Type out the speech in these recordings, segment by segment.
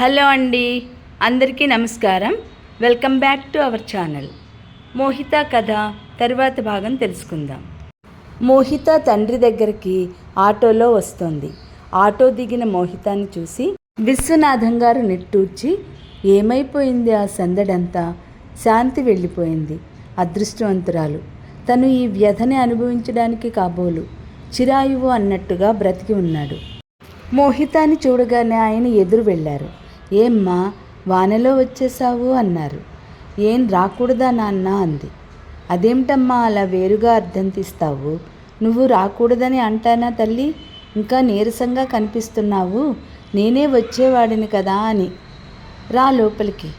Hello అండి అందరికీ నమస్కారం. Welcome back to our channel. Mohita కథ తరువాత భాగం తెలుసుకుందాం. మోహిత తండ్రి దగ్గరికి ఆటోలో వస్తోంది. ఆటో దిగిన మోహితాన్ని చూసి విశ్వనాథం గారు నిట్టూర్చి ఏమైపోయింది ఆ సందడంతా? శాంతి వెళ్ళిపోయింది. అదృష్టవంతురాలు. తను ఈ వ్యధని అనుభవించడానికి కాబోలు. చిరాయువు అన్నట్టుగా బ్రతికి ఉన్నాడు. మోహితాన్ని చూడగానే ఆయన ఎదురు వెళ్ళారు. ఏమ్మా వానలో వచ్చేసావు అన్నారు. ఏం రాకూడదా నాన్న అంది. అదేమిటమ్మా అలా వేరుగా అర్థం తీస్తావు నువ్వు రాకూడదని అంటానా తల్లి? ఇంకా నీరసంగా కనిపిస్తున్నావు? నేనే వచ్చేవాడిని కదా అని. రా లోపలికి.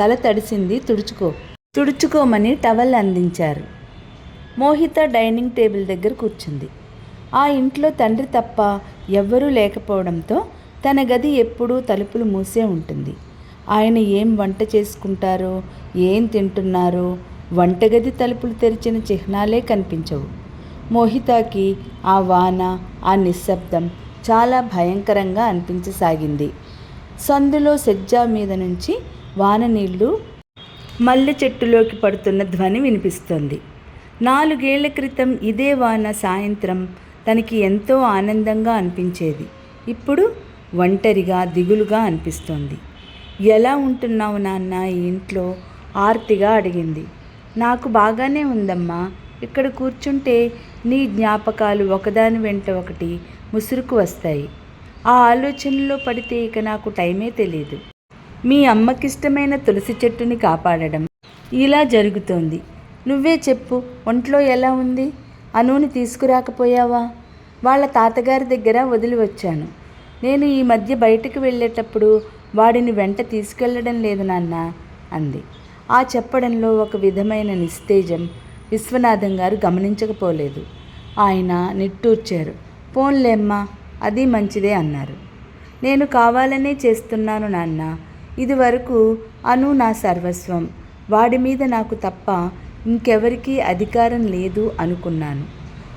తల తడిసింది తుడుచుకో. తుడుచుకోమని టవల్ అందించారు. మోహిత డైనింగ్ టేబుల్ దగ్గర కూర్చుంది. ఆ ఇంట్లో తండ్రి తప్ప ఎవ్వరూ లేకపోవడంతో తన గది ఎప్పుడూ తలుపులు మూసే ఉంటుంది. ఆయన ఏం వంట చేసుకుంటారో ఏం తింటున్నారో వంటగది తలుపులు తెరిచిన చిహ్నాలే కనిపించవు. మోహితాకి ఆ వాన ఆ నిశ్శబ్దం చాలా భయంకరంగా అనిపించసాగింది. సందులో సెజ్జా మీద నుంచి వాన నీళ్ళు మల్లె చెట్టులోకి పడుతున్న ధ్వని వినిపిస్తోంది. నాలుగేళ్ళ క్రితం ఇదే వాన సాయంత్రం తనకి ఎంతో ఆనందంగా అనిపించేది. ఇప్పుడు ఒంటరిగా దిగులుగా అనిపిస్తోంది. ఎలా ఉంటున్నావు నాన్న ఈ ఇంట్లో? ఆర్తిగా అడిగింది. నాకు బాగానే ఉందమ్మా. ఇక్కడ కూర్చుంటే నీ జ్ఞాపకాలు ఒకదాని వెంట ఒకటి ముసురుకు వస్తాయి. ఆ ఆలోచనలో పడితే ఇక నాకు టైమే తెలియదు మీ అమ్మకిష్టమైన తులసి చెట్టుని కాపాడడం ఇలా జరుగుతోంది. నువ్వే చెప్పు ఒంట్లో ఎలా ఉంది? అనూని తీసుకురాకపోయావా? వాళ్ళ తాతగారి దగ్గర వదిలి వచ్చాను. నేను ఈ మధ్య బయటకు వెళ్ళేటప్పుడు వాడిని వెంట తీసుకెళ్ళడం లేదు నాన్న అంది. ఆ చెప్పడంలో ఒక విధమైన నిస్తేజం విశ్వనాథం గారు గమనించకపోలేదు. ఆయన నిట్టూర్చారు. పోన్లేమ్మా అది మంచిదే అన్నారు. నేను కావాలనే చేస్తున్నాను నాన్న. ఇదివరకు అను నా సర్వస్వం. వాడి మీద నాకు తప్ప ఇంకెవరికీ అధికారం లేదు అనుకున్నాను.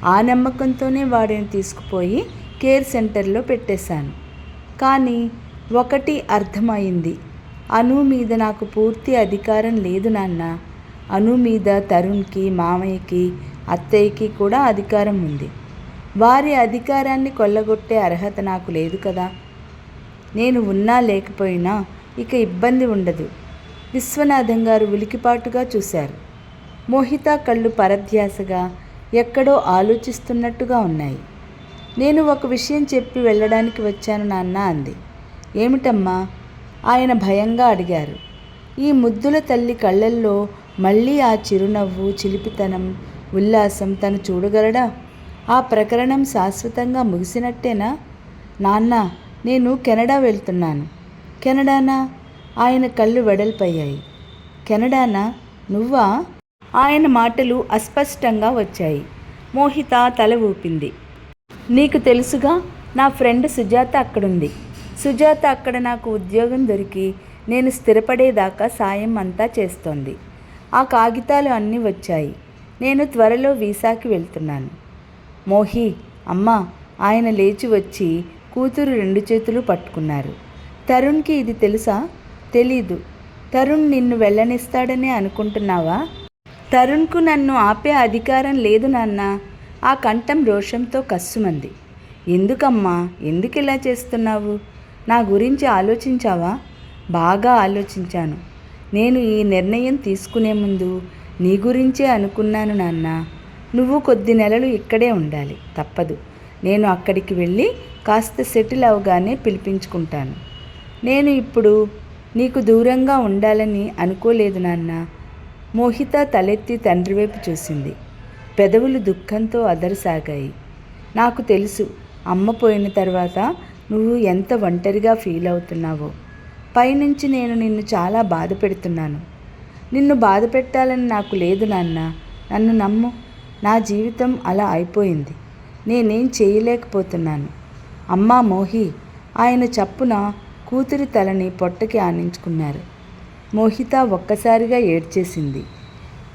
ఆ నమ్మకంతోనే వాడిని తీసుకుపోయి కేర్ సెంటర్లో పెట్టేశాను. కానీ ఒకటి అర్థమైంది. అను మీద నాకు పూర్తి అధికారం లేదు నాన్న. అను మీద తరుణ్కి మామయ్యకి అత్తయ్యకి కూడా అధికారం ఉంది. వారి అధికారాన్ని కొల్లగొట్టే అర్హత నాకు లేదు కదా. నేను ఉన్నా లేకపోయినా ఇక ఇబ్బంది ఉండదు. విశ్వనాథం గారు ఉలికిపాటుగా చూశారు. మోహిత కళ్ళు పరధ్యాసగా ఎక్కడో ఆలోచిస్తున్నట్టుగా ఉన్నాయి. నేను ఒక విషయం చెప్పి వెళ్ళడానికి వచ్చాను నాన్న అంది. ఏమిటమ్మా? ఆయన భయంగా అడిగారు. ఈ ముద్దుల తల్లి కళ్ళల్లో మళ్ళీ ఆ చిరునవ్వు చిలిపితనం ఉల్లాసం తను చూడగలడా? ఆ ప్రకరణం శాశ్వతంగా ముగిసినట్టేనా? నాన్న నేను కెనడా వెళ్తున్నాను. కెనడానా? ఆయన కళ్ళు వెడల్పయ్యాయి. కెనడానా? నువ్వా? ఆయన మాటలు అస్పష్టంగా వచ్చాయి. మోహిత తల ఊపింది. నీకు తెలుసుగా నా ఫ్రెండ్ సుజాత అక్కడుంది. సుజాత అక్కడ నాకు ఉద్యోగం దొరికి నేను స్థిరపడేదాకా సాయం అంతా చేస్తోంది. ఆ కాగితాలు అన్నీ వచ్చాయి. నేను త్వరలో వీసాకి వెళ్తున్నాను. మోహి అమ్మ ఆయన లేచి వచ్చి కూతురు రెండు చేతులు పట్టుకున్నారు. తరుణ్కి ఇది తెలుసా? తెలీదు. తరుణ్ నిన్ను వెళ్ళనిస్తాడనే అనుకుంటున్నావా? తరుణ్కు నన్ను ఆపే అధికారం లేదు నాన్న. ఆ కంఠం రోషంతో కస్సుమంది. ఎందుకమ్మా? ఎందుకు ఇలా చేస్తున్నావు? నా గురించి ఆలోచించావా? బాగా ఆలోచించాను. నేను ఈ నిర్ణయం తీసుకునే ముందు నీ గురించే అనుకున్నాను నాన్న. నువ్వు కొద్ది నెలలు ఇక్కడే ఉండాలి. తప్పదు. నేను అక్కడికి వెళ్ళి కాస్త సెటిల్ అవగానే పిలిపించుకుంటాను. నేను ఇప్పుడు నీకు దూరంగా ఉండాలని అనుకోలేదు నాన్న. మోహిత తలెత్తి తండ్రి వైపు చూసింది. పెదవులు దుఃఖంతో అదరసాగాయి. నాకు తెలుసు అమ్మ పోయిన తర్వాత నువ్వు ఎంత ఒంటరిగా ఫీల్ అవుతున్నావో. పైనుంచి నేను నిన్ను చాలా బాధ పెడుతున్నాను నిన్ను బాధ పెట్టాలని నాకు లేదు నాన్న. నన్ను నమ్ము. నా జీవితం అలా అయిపోయింది. నేనేం చేయలేకపోతున్నాను. అమ్మా మోహి ఆయన చప్పున కూతురి తలని పొట్టకి ఆనించుకున్నారు. మోహిత ఒక్కసారిగా ఏడ్చేసింది.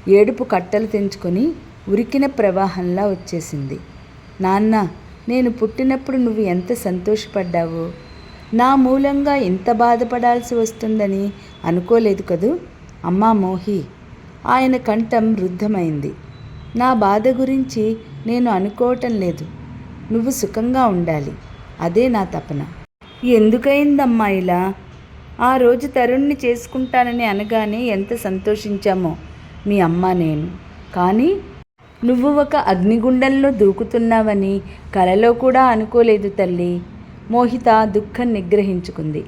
ఏడుపు కట్టలు తెంచుకొని ఉరికిన ప్రవాహంలా వచ్చేసింది. నాన్న నేను పుట్టినప్పుడు నువ్వు ఎంత సంతోషపడ్డావో నా మూలంగా ఇంత బాధపడాల్సి వస్తుందని అనుకోలేదు కదూ? అమ్మా మోహి ఆయన కంఠం రుద్ధమైంది. నా బాధ గురించి నేను అనుకోవటం లేదు. నువ్వు సుఖంగా ఉండాలి. అదే నా తపన. ఎందుకయిందమ్మా ఇలా? ఆ రోజు తరుణ్ణి చేసుకుంటానని అనగానే ఎంత సంతోషించామో మీ అమ్మ నేను. కానీ నువ్వు ఒక అగ్నిగుండంలో దూకుతున్నావని కలలో కూడా అనుకోలేదు తల్లి. మోహిత దుఃఖం నిగ్రహించుకుంది.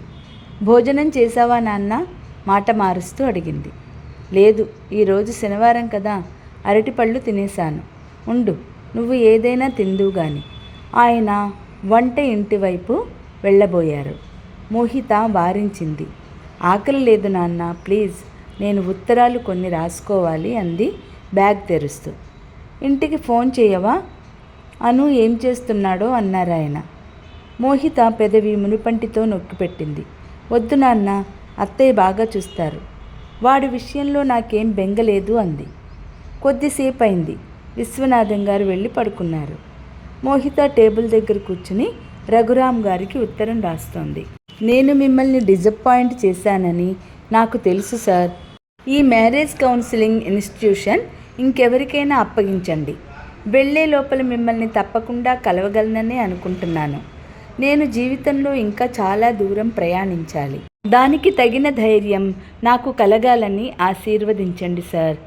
భోజనం చేసావా నాన్న? మాట మారుస్తూ అడిగింది. లేదు ఈరోజు శనివారం కదా అరటిపళ్ళు తినేశాను. ఉండు నువ్వు ఏదైనా తిందువు గాని. ఆయన వంట ఇంటి వైపు వెళ్ళబోయారు. మోహిత వారించింది. ఆకలి లేదు నాన్న ప్లీజ్ నేను ఉత్తరాలు కొన్ని రాసుకోవాలి అంది బ్యాగ్ తెరుస్తూ. ఇంటికి ఫోన్ చేయవా? అను ఏం చేస్తున్నాడో అన్నారు ఆయన. మోహిత పెదవి మునిపంటితో నొక్కిపెట్టింది. వద్దు నాన్న అత్తయ్య బాగా చూస్తారు. వాడి విషయంలో నాకేం బెంగలేదు అంది. కొద్దిసేపు అయింది విశ్వనాథం గారు వెళ్ళి పడుకున్నారు. మోహిత టేబుల్ దగ్గర కూర్చుని రఘురామ్ గారికి ఉత్తరం రాస్తోంది. నేను మిమ్మల్ని డిజపాయింట్ చేశానని నాకు తెలుసు సార్. ఈ మ్యారేజ్ కౌన్సిలింగ్ ఇన్స్టిట్యూషన్ ఇంకెవరికైనా అప్పగించండి. వెళ్ళే లోపల మిమ్మల్ని తప్పకుండా కలవగలనని అనుకుంటున్నాను. నేను జీవితంలో ఇంకా చాలా దూరం ప్రయాణించాలి. దానికి తగిన ధైర్యం నాకు కలగాలని ఆశీర్వదించండి సార్.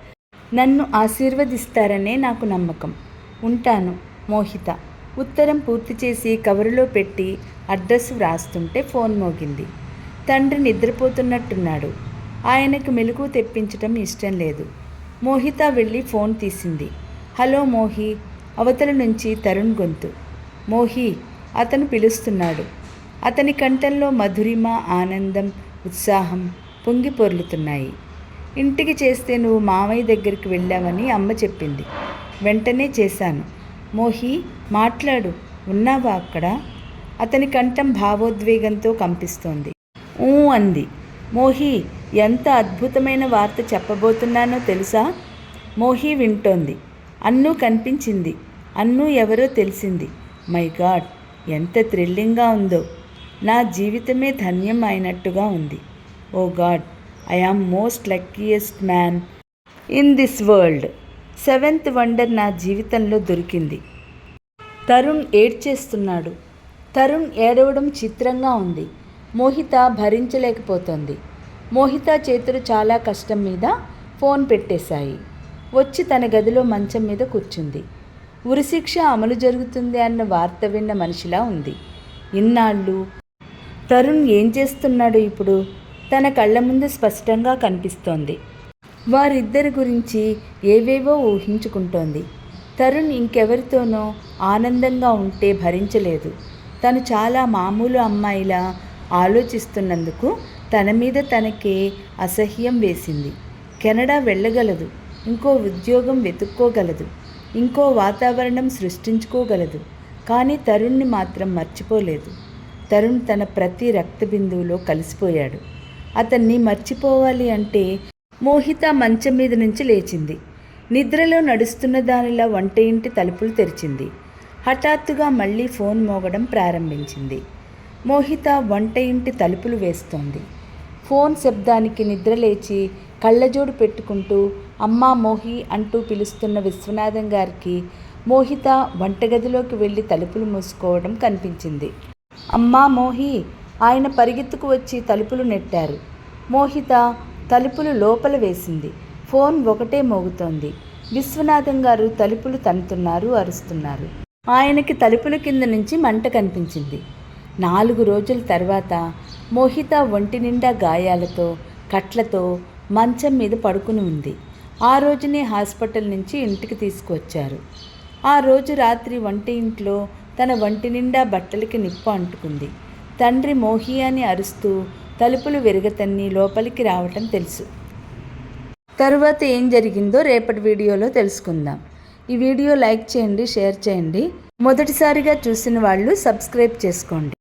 నన్ను ఆశీర్వదిస్తారనే నాకు నమ్మకం. ఉంటాను మోహిత. ఉత్తరం పూర్తి చేసి కవరులో పెట్టి అడ్రస్ వ్రాస్తుంటే ఫోన్ మోగింది. తండ్రి నిద్రపోతున్నట్టున్నాడు. ఆయనకు మెలకు తెప్పించటం ఇష్టం లేదు. మోహిత వెళ్ళి ఫోన్ తీసింది. హలో మోహి అవతల నుంచి తరుణ్ గొంతు. మోహి అతను పిలుస్తున్నాడు. అతని కంఠంలో మధురిమ ఆనందం ఉత్సాహం పొంగి పొర్లుతున్నాయి. ఇంటికి చేస్తే నువ్వు మామయ్య దగ్గరికి వెళ్ళావని అమ్మ చెప్పింది. వెంటనే చేశాను. మోహి మాట్లాడు. ఉన్నావా అక్కడ? అతని కంఠం భావోద్వేగంతో కంపిస్తోంది. ఊ అంది. మోహి ఎంత అద్భుతమైన వార్త చెప్పబోతున్నానో తెలుసా? మోహి వింటోంది. అన్ను కనిపించింది. అన్ను ఎవరో తెలిసింది. మై గాడ్ ఎంత థ్రిల్లింగ్గా ఉందో. నా జీవితమే ధన్యం అయినట్టుగా ఉంది. ఓ god I am most luckiest man in this world. Seventh wonder నా జీవితంలో దొరికింది. తరుణ్ ఏడ్చేస్తున్నాడు. తరుణ్ ఏడవడం చిత్రంగా ఉంది. మోహిత భరించలేకపోతోంది. మోహిత చేతులు చాలా కష్టం మీద ఫోన్ పెట్టేశాయి. వచ్చి తన గదిలో మంచం మీద కూర్చుంది. ఉరిశిక్ష అమలు జరుగుతుంది అన్న వార్త విన్న మనిషిలా ఉంది. ఇన్నాళ్ళు తరుణ్ ఏం చేస్తున్నాడు ఇప్పుడు? తన కళ్ళ ముందు స్పష్టంగా కనిపిస్తోంది. వారిద్దరి గురించి ఏవేవో ఊహించుకుంటోంది. తరుణ్ ఇంకెవరితోనో ఆనందంగా ఉంటే భరించలేదు. తను చాలా మామూలు అమ్మాయిలా ఆలోచిస్తున్నందుకు తన మీద తనకే అసహ్యం వేసింది. కెనడా వెళ్ళగలదు. ఇంకో ఉద్యోగం వెతుక్కోగలదు. ఇంకో వాతావరణం సృష్టించుకోగలదు. కానీ తరుణ్ని మాత్రం మర్చిపోలేదు. తరుణ్ తన ప్రతి రక్త బిందువులో కలిసిపోయాడు. అతన్ని మర్చిపోవాలి అంటే మోహిత మంచం మీద నుంచి లేచింది. నిద్రలో నడుస్తున్న దానిలా వంట ఇంటి తలుపులు తెరిచింది. హఠాత్తుగా మళ్ళీ ఫోన్ మోగడం ప్రారంభించింది. మోహిత వంట ఇంటి తలుపులు వేస్తోంది. ఫోన్ శబ్దానికి నిద్రలేచి కళ్ళజోడు పెట్టుకుంటూ అమ్మా మోహి అంటూ పిలుస్తున్న విశ్వనాథం గారికి మోహిత వంటగదిలోకి వెళ్ళి తలుపులు మూసుకోవడం కనిపించింది. అమ్మా మోహి ఆయన పరిగెత్తుకు వచ్చి తలుపులు నెట్టారు. మోహిత తలుపులు లోపల వేసింది. ఫోన్ ఒకటే మోగుతోంది. విశ్వనాథం గారు తలుపులు తనుతున్నారు అరుస్తున్నారు. ఆయనకి తలుపుల కింద నుంచి మంట కనిపించింది. నాలుగు రోజుల తర్వాత మోహిత ఒంటి నిండా గాయాలతో కట్లతో మంచం మీద పడుకుని ఉంది. ఆ రోజునే హాస్పిటల్ నుంచి ఇంటికి తీసుకువచ్చారు. ఆ రోజు రాత్రి వంటి ఇంట్లో తన వంటి నిండా బట్టలకి నిప్పు అంటుకుంది. తండ్రి మోహి అని అరుస్తూ తలుపులు విరగతన్ని లోపలికి రావటం తెలుసు. తరువాత ఏం జరిగిందో రేపటి వీడియోలో తెలుసుకుందాం. ఈ వీడియో లైక్ చేయండి షేర్ చేయండి. మొదటిసారిగా చూసిన వాళ్ళు సబ్స్క్రైబ్ చేసుకోండి.